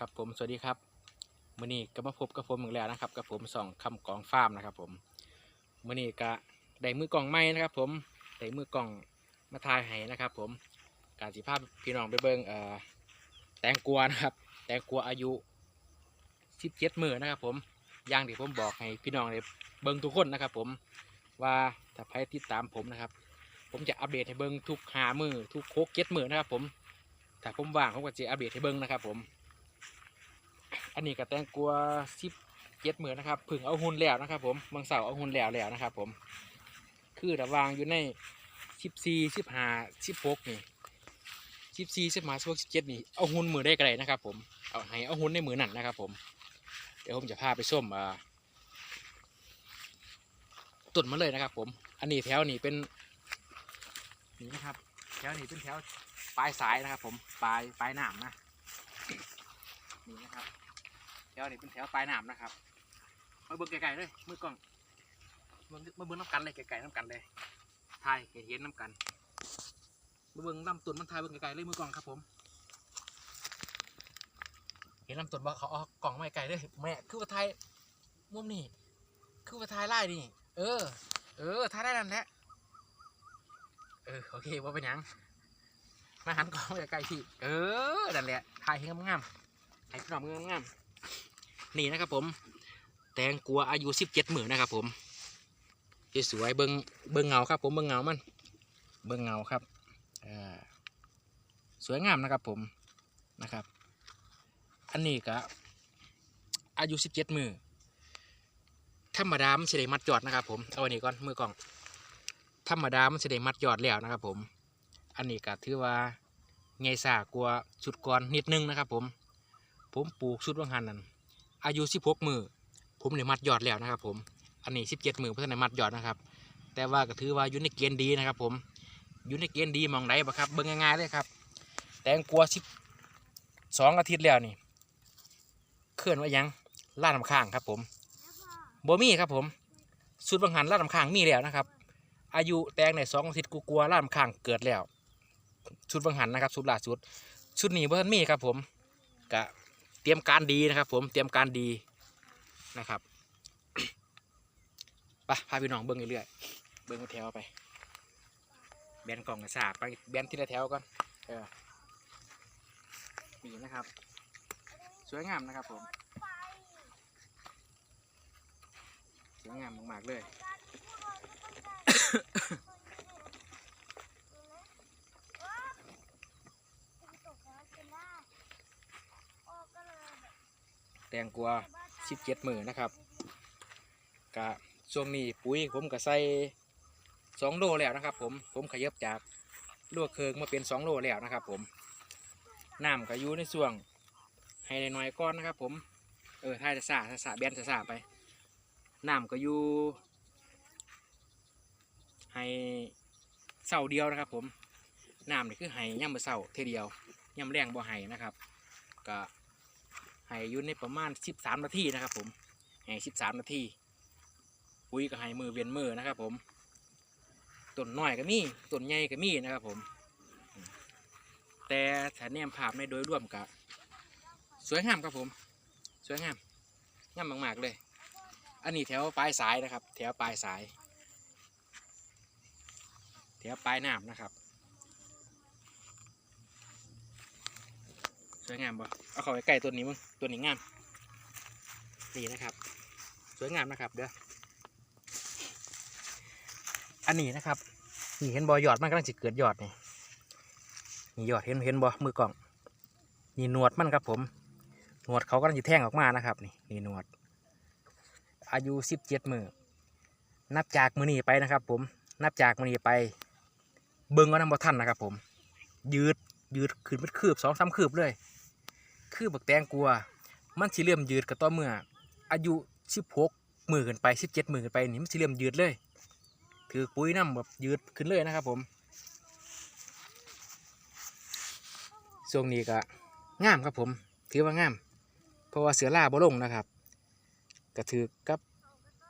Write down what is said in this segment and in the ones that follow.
ครับผมสวัสดีครับมื่อนี้ก็มาพบกับผมอีกแล้วนะครับกับผมสองคำกองฟาร์มนะครับ ผมมื่อนี้ก็ได้มือกล่องไม้นะครับ ผมได้มือกล่องมาทายให้นะครับ ผมการสิภาพพี่น้องไปเบิ่งเอ่อแตงกัวนะครับ แตงกัวอายุสิบเจ็ดมือนะครับ ผมอย่างที่ผมบอกให้พี่น้องได้เบิ่งทุกคนนะครับ ผมว่าถ้าใครติดตามผมนะครับ ผมจะอัปเดตให้เบิ่งทุกหามือทุกโคกเก็ตมือนะครับ ผมถ้าผมว่างผมก็จะอัปเดตให้เบิ่งนะครับ ผม อันนี้ก็แตงกัวสิบเจ็ดหมื่นนะครับผึ่งเอาหุ่นแล้วนะครับ ผมบางเสาร์เอาหุ่นแล้วแล้วนะครับ ผม คือระวางอยู่ในสิบสี่สิบห้าสิบหกนี่สิบสี่สิบห้าสิบหกสิบเจ็ดนี่เอาหุ่นมือได้ก็ได้นะครับ ผมเอาให้เอาหุ่นในมือนั่นนะครับ ผม เดี๋ยวผมจะพาไปส้มอ่าต้นมาเลยนะครับ ผม อันนี้แถวนี้เป็นนี่นะครับแถวนี้เป็นแถวปลายสายนะครับ ผมปลายปลายหนามนะ นี่นะครับแถวนี้เป็นแถวปลายหนามนะครับมาเบิ่งไกลๆเลยมือกล้องมามาเบิ่งน้ำกันเลยไกลๆน้ำกันเลยถ่ายเห็นน้ำกันมาเบิ่งลำต้นมันถ่ายเบิ่งไกลๆเลยมือกล้องครับผม เห็นลำต้นบ่เขาเอากล่องมาไกลเลยแม่คือว่าถ่ายมุมนี่คือว่าถ่ายไล่นี่เออ เออถ่ายได้นั่นแหละเออโอเคว่าเป็นยังมาหันกล้องไกลๆที่เออนั่นแหละถ่ายให้งามๆ ให้พี่น้องงามๆนี่นะครับผม แตงกัวอายุสิบเจ็ดหมื่นนะครับ ผมสวยเบิ้งเบิ้งเงาครับ ผมเบิ้งเงามันเบิ้งเงาครับอ่าสวยงามนะครับผมนะครับ อันนี้ก็อายุสิบเจ็ดมือธรรมดามันจะได้มัดยอดนะครับ ผมเอาอันนี้ก่อนมือกล่องธรรมดามันจะได้มัดยอดแล้วนะครับ ผม อันนี้ก็ถือว่าไงสากลัวชุดก่อนนิดนึงนะครับ ผม ผมปลูกชุดว่างหันนั้นอายุสิบหกมือผมเลยมัดยอดแล้วนะครับ ผมอันนี้สิบเจ็ดมือเพื่อนได้มัดยอดนะครับ แต่ว่าก็ถือว่าอยู่ในเกณฑ์ดีนะครับ ผมอยู่ในเกณฑ์ดีมองไหนบ่ครับเบิ่งง่ายๆเลยครับ แตงกลัวสิบสองอาทิตย์แล้วนี่เคลื่อนว่ายังล่าดน้ำข้างครับ ผมบ่มีครับผมชุดบางหันล่าดน้ำข้างมีแล้วนะครับ อายุแตงในสองอาทิตย์กูกลัวล่าดน้ำข้างเกิดแล้วชุดบางหันนะครับชุดล่าสุด ชุดนี้เพื่อนมีครับผมกะ ตรียมการดีนะครับ ผมเตรียมการดีนะครับไปพาพี่น้องเบิ้งเรื่อยๆเบิ้งแถวไป แบนกล่องกระสาบไปแบนทีละแถวก่อนเออนี่นะครับ สวยงามนะครับผมสวยงามมากๆเลย แตงกวาสิบเจ็ดมือนะครับกะช่วงนี้ปุ๋ยผมก็ใส่สองโลแล้วนะครับ ผมผมขยับจากลวกเคืองมาเป็นสองโลแล้วนะครับ ผมน้ำก็อยู่ในส่วงให้น้อยก้อนนะครับ ผมเออถ้าจะสาถ้าสาแบนจะสาไปน้ำก็อยู่ให้เสาเดียวนะครับ ผมน้ำนี่คือให้ย่ำมือเสาเทเดียวย่ำแรงบ่ให้นะครับ ก็ ให้อยู่ในประมาณ 13 นาทีนะครับ ผมให้13 นาทีปุ๋ยก็ให้มือเวียนมือนะครับ ผมต้นน้อยก็มีต้นใหญ่ก็มีนะครับ ผม แต่ถ้าแนมภาพในโดยรวมก็สวยงามครับผม สวยงามงามมากๆเลย อันนี้แถวปลายสายนะครับ แถวปลายสาย แถวปลายน้ำนะครับ สวยงามบ่เอาเข้าไปใกล้ตัวนี้มึงตัวนี้งามนี่นะครับ สวยงามนะครับ เด้ออันนี้นะครับนี่เห็นบอยอดมันกำลังจะเกิดยอดนี่นี่ยอดเห็นเห็นบอมือกล่องนี่หนวดมันครับผมหนวดเขากำลังจะแทงออกมานะครับนี่นี่หนวด อายุสิบเจ็ดมือนับจากมือนี้ไปนะครับ ผมนับจากมือนี้ไป เบิ้งก็น้ำบ่ทันนะครับ ผม ยืดยืดขึ้นเป็นคืบสองสามคืบเลย คือบักแตงกลัว มันสิเริ่มยืดกับต่อเมื่อ อายุสิบหกหมือขึ้นไปสิบเจ็ดหมือขึ้นไปนี่มันสิเริ่มยืดเลย ถือปุ๋ยน้ำแบบยืดขึ้นเลยนะครับผมช่วงนี้ก็งามครับผม ถือว่างาม เพราะว่าเสือล่าบ่ลงนะครับก็ถือกับ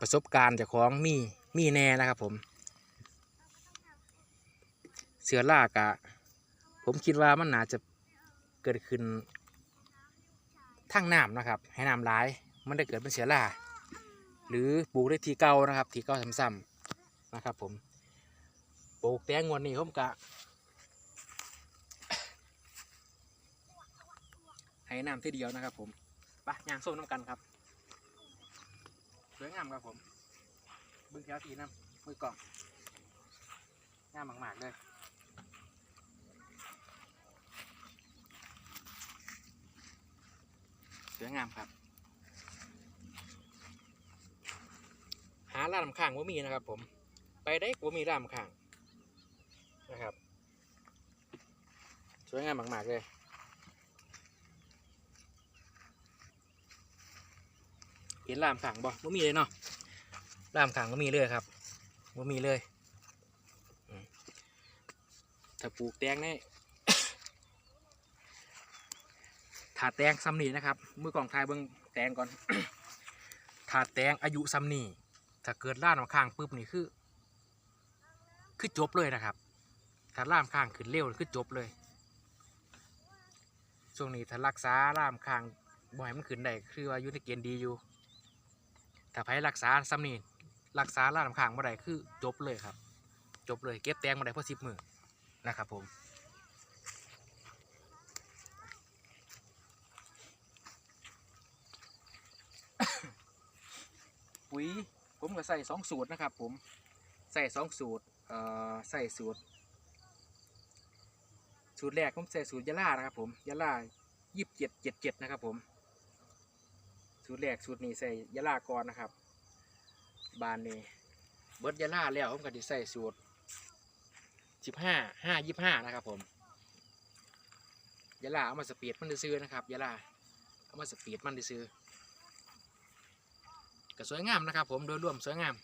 ประสบการณ์จากของมีมีแน่นะครับผม เสือล่ากะผมคิดว่ามันน่าจะเกิดขึ้น ทั้งน้ำนะครับ ให้น้ำร้าย มันได้เกิดเป็นเสียล่าหรือปลูกได้ทีเก่านะครับทีเก่าซ้ำๆนะครับ ผมปลูกแตงงวดนี้ผมกะให้น้ำทีเดียวนะครับ ผมไปย่างส้มน้ำกันครับสวยงามครับผมบึ้งแถวทีน้ำมือกล่องงามมากๆเลย สวยงามครับ หาล่ามข้างว่ามีนะครับ ผม ไปได้ว่ามีล่ามข้างนะครับ สวยงามมากๆเลยเห็นล่ามข้างบ่ว่ามีเลยเนาะล่ามข้างก็มีเลยครับว่ามีเลยถ้าปลูกแตงเนี่ย ถาดแตงซ้ำนี่นะครับมือกล่องทายเบิ้งแตงก่อนถาดแตงอายุซ้ำนี่ถ้าเกิดล่านมาข้างปุ๊บนี่คือ คือจบเลยนะครับถ้าล่ามข้างขึ้นเร็วคือจบเลยช่วงนี้ถ้ารักษาล่ามข้างบ่อยมันขึ้นได้คือว่ายู่ในเกณฑ์ดีอยู่ถ้าไผรักษาซ้ำนี่รักษาล่ามข้างบ่ได้คือจบเลยครับ จบเลยเก็บแตงมาได้เพราะสิบมือนะครับผม ปุ๋ย ผมก็ใส่สองสูตรนะครับ ผมใส่สองสูตรเอ่อใส่สูตร สูตรแรกผมใส่สูตรยาล่านะครับ ผมยาล่ายี่สิบเจ็ดเจ็ดเจ็ดนะครับ ผม สูตรแรกสูตรนี้ใส่ยาล่าก่อนนะครับ บานนี้เบิร์ดยาล่าแล้วผมก็จะใส่สูตรสิบห้าห้ายี่ห้านะครับ ผมยาล่าเอามาสปีดมันซื้อนะครับยาล่าเอามาสปีดมันซื้อ ก็สวยงามนะครับ ผมโดยรวมสวยงาม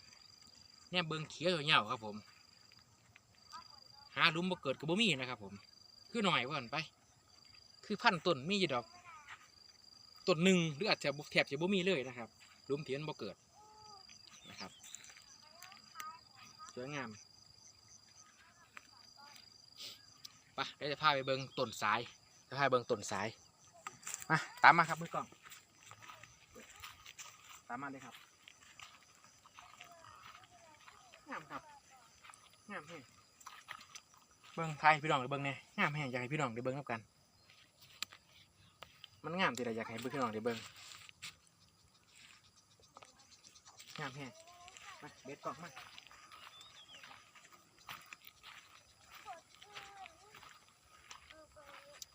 เนี่ยเบิงเขียวเหนียวครับ ผม หาลุมบ่เกิดกับบ่มีนะครับ ผม คือหน่อยว่ากันไป คือพันต้นมีอยู่ดอกต้นหนึ่งหรืออาจจะแทบจะบ่มีเลยนะครับลุมเทียนบ่เกิดนะครับ สวยงามไปเดี๋ยวจะพาไปเบิงต้นสายจะพาไปเบิงต้นสายมาตามมาครับมือกล้อง ตามมาเลยครับงามครับงามแห้งเบิ้งไทยพี่น้องได้เบิ้งเนี่ยงามแห้งอยากให้พี่น้องได้เบิ้งนับกัน มันงามที่ใดอยากให้พี่น้องได้เบิ้งงามแห้งมาเบ็ดกองมา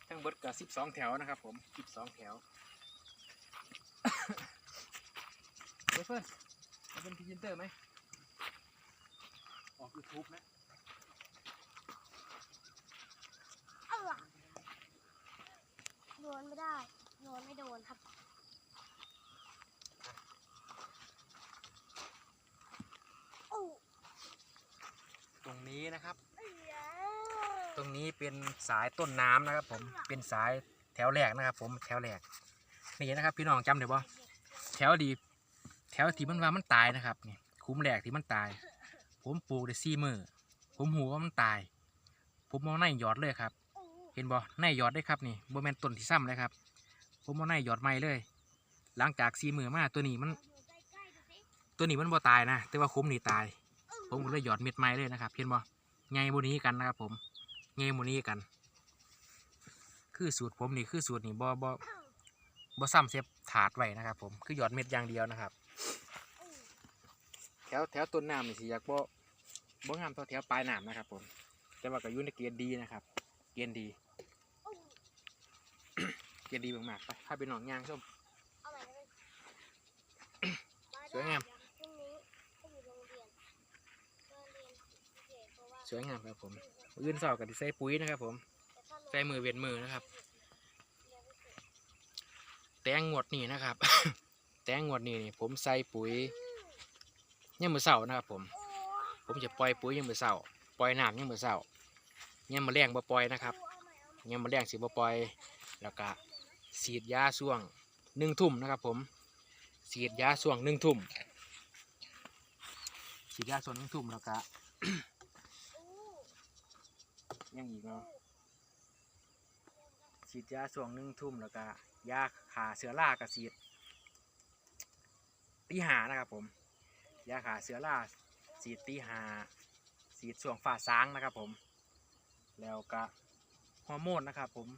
ทั้งเบิดกับสิบสองแถวนะครับผมสิบสองแถวเฮ้ยเพื่อนมาเป็นพรีเซนเตอร์ไหมออกยูทูบไหม เอ้าโยนไม่ได้โยนไม่โดนครับโอ้ตรงนี้นะครับเอ้ยตรงนี้เป็นสายต้นน้ำนะครับ ผมเป็นสายแถวแรกนะครับ ผมแถวแรกนี่นะครับ พี่น้องจำได้ปะแถวดีแถวที่มันว่ามันตายนะครับนี่คุ้มแรกที่มันตาย ผมปลูกได้สี่มือผมหูว่ามันตาย ผมเอาในหยอดเลยครับเห็นบ่ในหยอดได้ครับนี่โบแมนต้นที่ซ้ำเลยครับ ผมเอาในหยอดใหม่เลย หลังจากสี่มือมาตัวนี้มัน ตัวนี้มันบ่ตายนะ แต่ว่าคุ้มนี่ตาย ผมก็เลยหยอดเม็ดไม้เลยนะครับ เห็นบ่ไงบุนี้กันนะครับ ผมไงบุนี้กัน คือสูตรผมนี่คือสูตรนี่บ่บ่บ่ซ้ำเสียบถาดไว้นะครับ ผมคือหยอดเม็ดอย่างเดียวนะครับ แถวแถวต้นน้ำนี่สิอยากบ่บ่งามเท่าแถวปลายน้ำนะครับ ผม แต่ว่าก็อยู่ในเกณฑ์ดีนะครับ เกณฑ์ดี เกณฑ์ดีมากๆไปพาไปหนองยางส้มเอาใหม่เลยสวยงามพรุ่งนี้ก็อยู่โรงเรียนโรงเรียนพิเศษเพราะว่าสวยงามครับผมยื่นเสากับใส่ปุ๋ยนะครับผมแต่ถ้าโรงใส่มือเวียนมือนะครับเรียนพิเศษแตงงวดนี่นะครับ แตงงวดนี่นี่ผมใส่ปุ๋ยยังมือเสานะครับ ผมโอ้ผมจะปล่อยปุ๋ยยังมือเสาปล่อยน้ำยังมือเสายังมาแรงบ่ปล่อยนะครับเอาใหม่เอาใหม่ยังมาแรงสิบ่ปล่อยแล้วก็ ฉีดยาช่วงหนึ่งทุ่มนะครับผมฉีดยาช่วงหนึ่งทุ่มฉีดยาช่วงหนึ่งทุ่มแล้วก็ยังอีกเนาะฉีดยาส่วงหนึ่งทุ่มแล้วก็ยาขาเสือล่ากระสีดตีหานะครับผมยาขาเสือล่าสีดตีหาสีดส่วงฝ่าสางนะครับผม แล้วก็ฮอร์โมนนะครับผม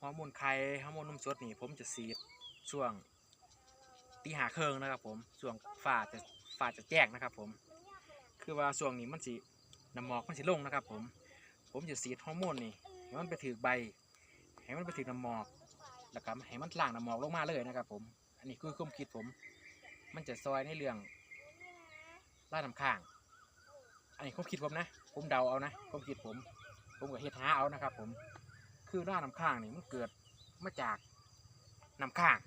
ฮอร์โมนไข่ฮอร์โมนนมสดนี่ผมจะสีดช่วงตีหาเครื่องนะครับ ผมช่วงฝ่าจะฝ่าจะแจ้งนะครับ ผม คือว่าช่วงนี้มันสิน้ำหมอกมันสิลงนะครับ ผม ผมจะสีดฮอร์โมนนี่ให้มันไปถือใบให้มันไปถือน้ำหมอกแล้วก็ให้มันล้างน้ำหมอกลงมาเลยนะครับ ผม อันนี้คือความคิดผม มันจะซอยในเรื่องล่าน้ำข้าง อันนี้ความคิดผมนะ ผมเดาเอานะความคิดผม ผมก็เฮ็ดหาเอานะครับ ผม คือล่าน้ำข้างนี่มันเกิดมาจากน้ำข้าง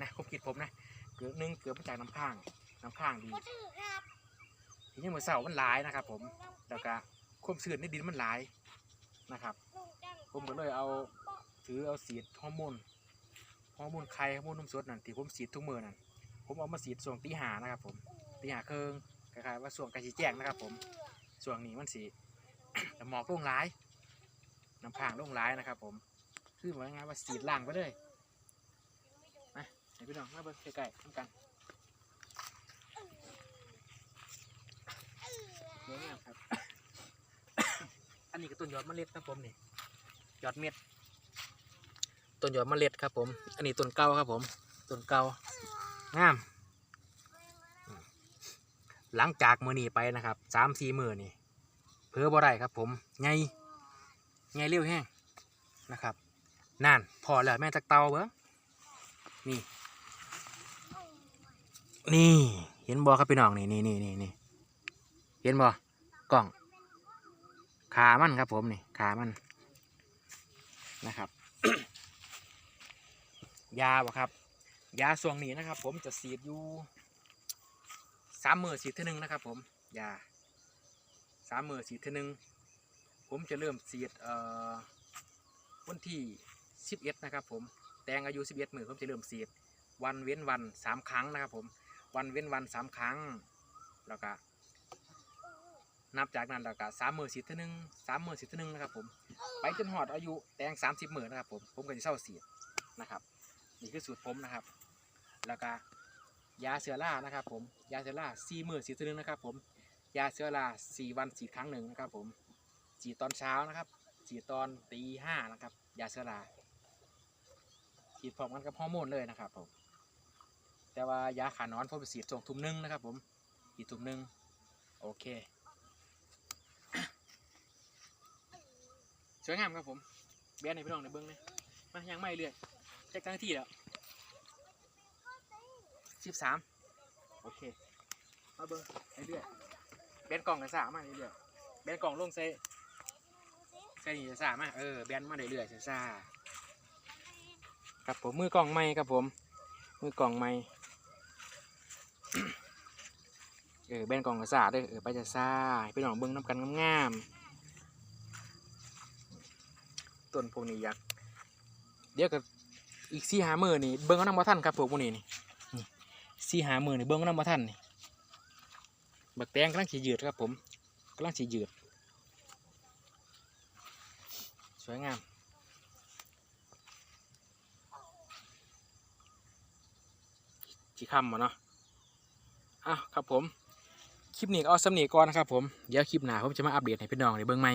นะความคิดผมนะเกิดหนึ่งเกิดมาจากน้ำข้างน้ำข้างดีก็ถือครับทีนี้มือเสามันหลายนะครับ ผมแล้วก็ความชื้นในดินมันหลายนะครับลุงจังผมก็เลยเอาถือเอาสีดฮอร์โมนฮอร์โมนไข่ฮอร์โมนนมสดนั่นที่ผมสีดทุกมือนั่นผมเอามาสีดส่วงตีหานะครับ ผมตีหาเครื่องคล้ายๆว่าส่วงไก่สีแจ้งนะครับ ผมส่วงนี้มันสีน้ำหมอกลงร้าย น้ำผางลงร้ายนะครับ ผมคือหมายงานว่าสีดล่างไปเลยมาให้พี่น้องมาเบิ่งใกล้ๆทำกันเนื้องามครับ อันนี้ก็ต้นยอดมะเมล็ดครับผมนี่ยอดเม็ดต้นยอดมะเมล็ดครับ ผม อันนี้ต้นเก่าครับผมต้นเก่างามอืมหลังจากมือนี้ไปนะครับสามสี่มือนี่เพื่อบ่ได้ครับ ผมไง ไงเร็วแห้งนะครับนั่นพอแล้วแม่จักเตาเบ้งนี่นี่เห็นบอครับพี่น้องนี่นี่นี่นี่นี่เห็นบอกล่อง ขามันครับผมนี่ขามันนะครับยาบ่ครับ ยาส่วงนี้นะครับ ผมจะสีดอยู่สามมือสีดเท่านึงนะครับ ผมยาสามมือสีดเท่านึง ผมจะเริ่มเสียดวันที่สิบเอ็ดนะครับผม แตงอายุสิบเอ็ดมือผมจะเริ่มเสียดวันเว้นวันสามครั้งนะครับผม วันเว้นวันสามครั้ง แล้วก็นับจากนั้นแล้วก็สามหมื่นสิทธิ์หนึ่งสามหมื่นสิทธิ์หนึ่งนะครับผม ไปจนหอดอายุแตงสามสิบหมื่นนะครับผม ผมก็จะเศร้าเสียดนะครับ นี่คือสูตรผมนะครับ แล้วก็ยาเสือล่านะครับผม ยาเสือล่าสี่หมื่นสิทธิ์หนึ่งนะครับผม ยาเสือล่าสี่วันสีดครั้งหนึ่งนะครับผม สีดตอนเช้านะครับสีดตอนตีห้านะครับ ยาเสือล่าฉีดพร้อมกันกับฮอร์โมนเลยนะครับผมแต่ว่ายาขานอนผมไปสีดส่งทุ่มหนึ่งนะครับ ผมอีกทุ่มหนึ่งโอเคสวยงามครับผมเบียในพี่น้องในเบิ้องเลยมายังไม่เรื่อยแจ็คตั้งที่แล้วสิบสามโอเคมาเบิ้องเรื่อยเบียนกล่องกันสามาเรื่อยเบียนกล่องลงใส่ ใส่นี่สามาเออเบียนมาเรื่อยๆซ่าครับผมมือกล่องไม้ครับผม มือกล่องไม้เออเบียนกล่องกันสาด้อเออไปจะซ่าให้พี่น้องเบิ้งน้ำกันงามๆต้นพวกนี้ยากเดี๋ยวกับอีกสี่หามือนี่เบิ้งก็นำมาท่านครับพวกพวกนี้นี่นี่สี่หามือนี่เบิ้งก็นำมาท่านนี่บักแตงกำลังสียืดครับผมกำลังสียืดส วยงามสีคำมาเนาะอะครับผม คลิปนี้ก็เอาสำเนีก่อนนะครับผม เดี๋ยวคลิปหน้าผมจะมาอัปเดตให้พี่น้องในเบิ้งใหม่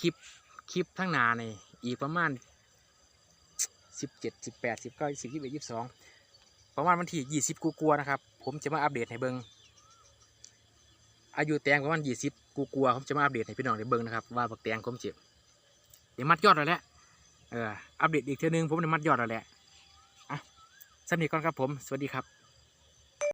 คลิป คลิปทั้งนาในอีกประมาณสิบเจ็ดสิบแปดสิบเก้าสิบยี่สิบเอ็ดยี่สิบสองประมาณวันที่ยี่สิบกูกลัวนะครับ ผมจะมาอัปเดตให้เบิงอายุแตงประมาณยี่สิบกูกลัวผมจะมาอัปเดตให้พี่น้องได้เบิงนะครับว่าบักแตงผมเจ็บ ดี๋ยวมัดยอดแล้วแหละเอออัปเดตอีกเท่านึงผมจะมัดยอดแล้วแหละอะสนิทก่อนครับผม สวัสดีครับ